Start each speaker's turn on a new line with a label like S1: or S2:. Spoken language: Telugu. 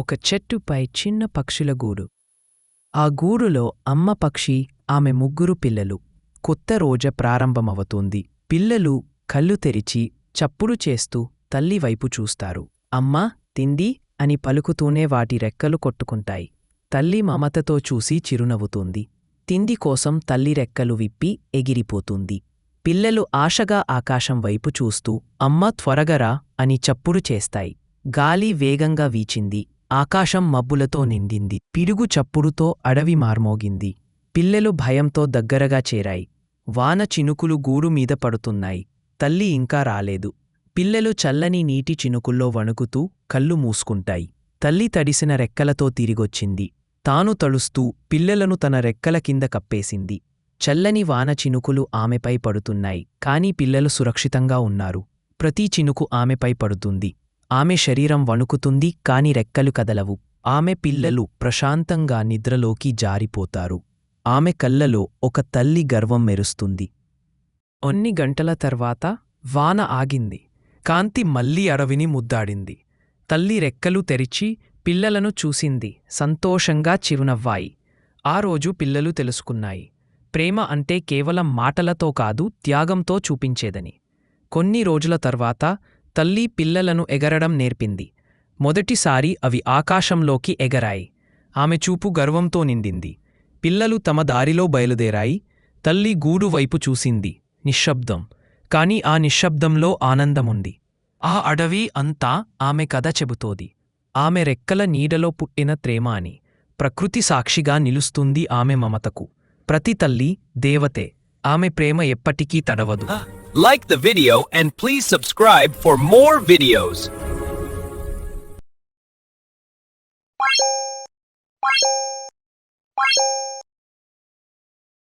S1: ఒక చెట్టుపై చిన్న పక్షుల గూడు. ఆ గూడులో అమ్మ పక్షి ఆమె ముగ్గురు పిల్లలు. కొత్త రోజ ప్రారంభమవుతుంది. పిల్లలు కళ్ళు తెరిచి చప్పుడు చేస్తూ తల్లి వైపు చూస్తారు. అమ్మా తింది అని పలుకుతూనే వాటి రెక్కలు కొట్టుకుంటాయి. తల్లి మమతతో చూసి చిరునవ్వుతుంది. తిండి కోసం తల్లి రెక్కలు విప్పి ఎగిరిపోతుంది. పిల్లలు ఆశగా ఆకాశం వైపు చూస్తూ అమ్మ త్వరగరా అని చప్పుడు చేస్తాయి. గాలి వేగంగా వీచింది. ఆకాశం మబ్బులతో నిండింది. పిడుగు చప్పుడుతో అడవి మార్మోగింది. పిల్లలు భయంతో దగ్గరగా చేరాయి. వాన చినుకులు గూడు మీద పడుతున్నాయి. తల్లి ఇంకా రాలేదు. పిల్లలు చల్లని నీటి చినుకుల్లో వణుకుతూ కళ్ళు మూసుకుంటాయి. తల్లి తడిసిన రెక్కలతో తిరిగొచ్చింది. తాను తడుస్తూ పిల్లలను తన రెక్కల కింద కప్పేసింది. చల్లని వాన చినుకులు ఆమెపై పడుతున్నాయి. కాని పిల్లలు సురక్షితంగా ఉన్నారు. ప్రతి చినుకు ఆమెపై పడుతుంది. ఆమె శరీరం వణుకుతుంది కాని రెక్కలు కదలవు. ఆమె పిల్లలు ప్రశాంతంగా నిద్రలోకి జారిపోతారు. ఆమె కళ్ళలో ఒక తల్లి గర్వం మెరుస్తుంది. కొన్ని గంటల తర్వాత వాన ఆగింది. కాంతి మళ్ళీ అడవిని ముద్దాడింది. తల్లి రెక్కలు తెరిచి పిల్లలను చూసింది. సంతోషంగా చిరునవ్వాయి. ఆ రోజు పిల్లలు తెలుసుకున్నాయి. ప్రేమ అంటే కేవలం మాటలతో కాదు త్యాగంతో చూపించేదని. కొన్ని రోజుల తర్వాత తల్లి పిల్లలను ఎగరడం నేర్పింది. మొదటిసారి అవి ఆకాశంలోకి ఎగరాయి. ఆమె చూపు గర్వంతో నిండింది. పిల్లలు తమ దారిలో బయలుదేరాయి. తల్లి గూడు వైపు చూసింది. నిశ్శబ్దం. కాని ఆ నిశ్శబ్దంలో ఆనందముంది. ఆ అడవి అంతా ఆమె కథ చెబుతోది. ఆమె రెక్కల నీడలో పుట్టిన ప్రేమ అని ప్రకృతి సాక్షిగా నిలుస్తుంది ఆమె మమతకు. ప్రతి తల్లి దేవతే. ఆమె ప్రేమ ఎప్పటికీ తడవదు.
S2: Like the video and please subscribe for more videos.